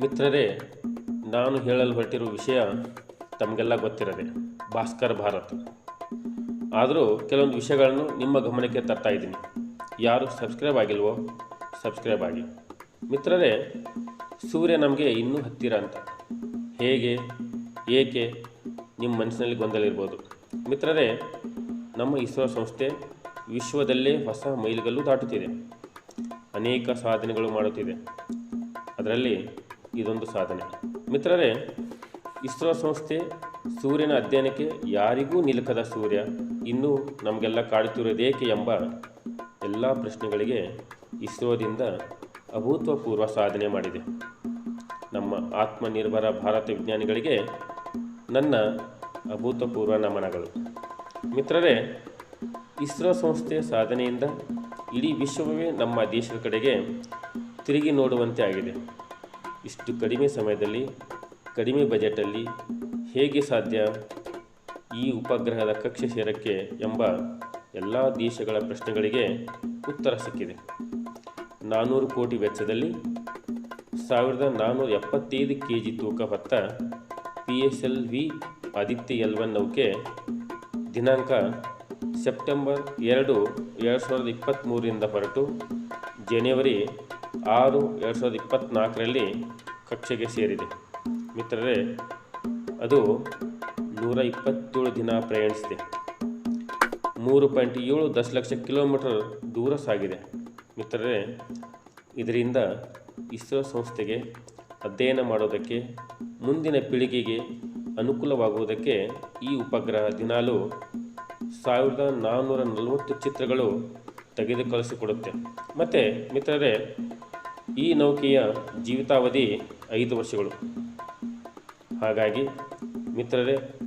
ಮಿತ್ರರೇ, ನಾನು ಹೇಳಲು ಹೊರಟಿರುವ ವಿಷಯ ತಮಗೆಲ್ಲ ಗೊತ್ತಿರದೆ ಭಾಸ್ಕರ್ ಭಾರತ್. ಆದರೂ ಕೆಲವೊಂದು ವಿಷಯಗಳನ್ನು ನಿಮ್ಮ ಗಮನಕ್ಕೆ ತರ್ತಾ ಇದ್ದೀನಿ. ಯಾರು ಸಬ್ಸ್ಕ್ರೈಬ್ ಆಗಿಲ್ವೋ, ಸಬ್ಸ್ಕ್ರೈಬ್ ಆಗಿ. ಮಿತ್ರರೇ, ಸೂರ್ಯ ನಮಗೆ ಇನ್ನೂ ಹತ್ತಿರ ಅಂತ. ಹೇಗೆ, ಏಕೆ, ನಿಮ್ಮ ಮನಸ್ಸಿನಲ್ಲಿ ಗೊಂದಲ ಇರ್ಬೋದು. ಮಿತ್ರರೇ, ನಮ್ಮ ಇಸ್ರೋ ಸಂಸ್ಥೆ ವಿಶ್ವದಲ್ಲೇ ಹೊಸ ಮೈಲುಗಲ್ಲು ದಾಟುತ್ತಿದೆ. ಅನೇಕ ಸಾಧನೆಗಳು ಮಾಡುತ್ತಿದೆ. ಅದರಲ್ಲಿ ಇದೊಂದು ಸಾಧನೆ. ಮಿತ್ರರೇ, ಇಸ್ರೋ ಸಂಸ್ಥೆ ಸೂರ್ಯನ ಅಧ್ಯಯನಕ್ಕೆ ಯಾರಿಗೂ ನಿಲುಕದ ಸೂರ್ಯ ಇನ್ನೂ ನಮಗೆಲ್ಲ ಕಾಡುತ್ತಿರೋದೇಕೆ ಎಂಬ ಎಲ್ಲ ಪ್ರಶ್ನೆಗಳಿಗೆ ಇಸ್ರೋದಿಂದ ಅಭೂತಪೂರ್ವ ಸಾಧನೆ ಮಾಡಿದೆ. ನಮ್ಮ ಆತ್ಮನಿರ್ಭರ ಭಾರತ ವಿಜ್ಞಾನಿಗಳಿಗೆ ನನ್ನ ಅಭೂತಪೂರ್ವ ನಮನಗಳು. ಮಿತ್ರರೇ, ಇಸ್ರೋ ಸಂಸ್ಥೆ ಸಾಧನೆಯಿಂದ ಇಡೀ ವಿಶ್ವವೇ ನಮ್ಮ ದೇಶದ ಕಡೆಗೆ ತಿರುಗಿ ನೋಡುವಂತೆ ಆಗಿದೆ. ಇಷ್ಟು ಕಡಿಮೆ ಸಮಯದಲ್ಲಿ, ಕಡಿಮೆ ಬಜೆಟಲ್ಲಿ ಹೇಗೆ ಸಾಧ್ಯ ಈ ಉಪಗ್ರಹದ ಕಕ್ಷೆ ಸೇರಕ್ಕೆ ಎಂಬ ಎಲ್ಲ ದೇಶಗಳ ಪ್ರಶ್ನೆಗಳಿಗೆ ಉತ್ತರ ಸಿಕ್ಕಿದೆ. ನಾನ್ನೂರು ಕೋಟಿ ವೆಚ್ಚದಲ್ಲಿ ಸಾವಿರದ ನಾನ್ನೂರ ಎಪ್ಪತ್ತೈದು ಕೆ ಜಿ ತೂಕ ಹೊತ್ತ P S L V Aditya L one ನೌಕೆ ದಿನಾಂಕ ಸೆಪ್ಟೆಂಬರ್ ಎರಡು ಎರಡು ಸಾವಿರದ ಇಪ್ಪತ್ತ್ಮೂರರಿಂದ ಹೊರಟು, ಜನವರಿ ಆರು ಎರಡು ಸಾವಿರದ ಇಪ್ಪತ್ತ್ನಾಲ್ಕರಲ್ಲಿ ಕಕ್ಷೆಗೆ ಸೇರಿದೆ. ಮಿತ್ರರೇ, ಅದು ನೂರ ಇಪ್ಪತ್ತೇಳು ದಿನ ಪ್ರಯಾಣಿಸಿದೆ. ಮೂರು ಪಾಯಿಂಟ್ ಏಳು ದಶಲಕ್ಷ ಕಿಲೋಮೀಟರ್ ದೂರ ಸಾಗಿದೆ. ಮಿತ್ರರೇ, ಇದರಿಂದ ಇಸ್ರೋ ಸಂಸ್ಥೆಗೆ ಅಧ್ಯಯನ ಮಾಡೋದಕ್ಕೆ, ಮುಂದಿನ ಪೀಳಿಗೆಗೆ ಅನುಕೂಲವಾಗುವುದಕ್ಕೆ ಈ ಉಪಗ್ರಹ ದಿನಾಲು ಸಾವಿರದ ನಾನ್ನೂರ ನಲವತ್ತು ಚಿತ್ರಗಳು ತೆಗೆದು ಕಳಿಸಿಕೊಡುತ್ತೆ ಮತ್ತು, ಮಿತ್ರರೇ ಈ ನೌಕೆಯ ಜೀವಿತಾವಧಿ ಐದು ವರ್ಷಗಳು. ಹಾಗಾಗಿ ಮಿತ್ರರೇ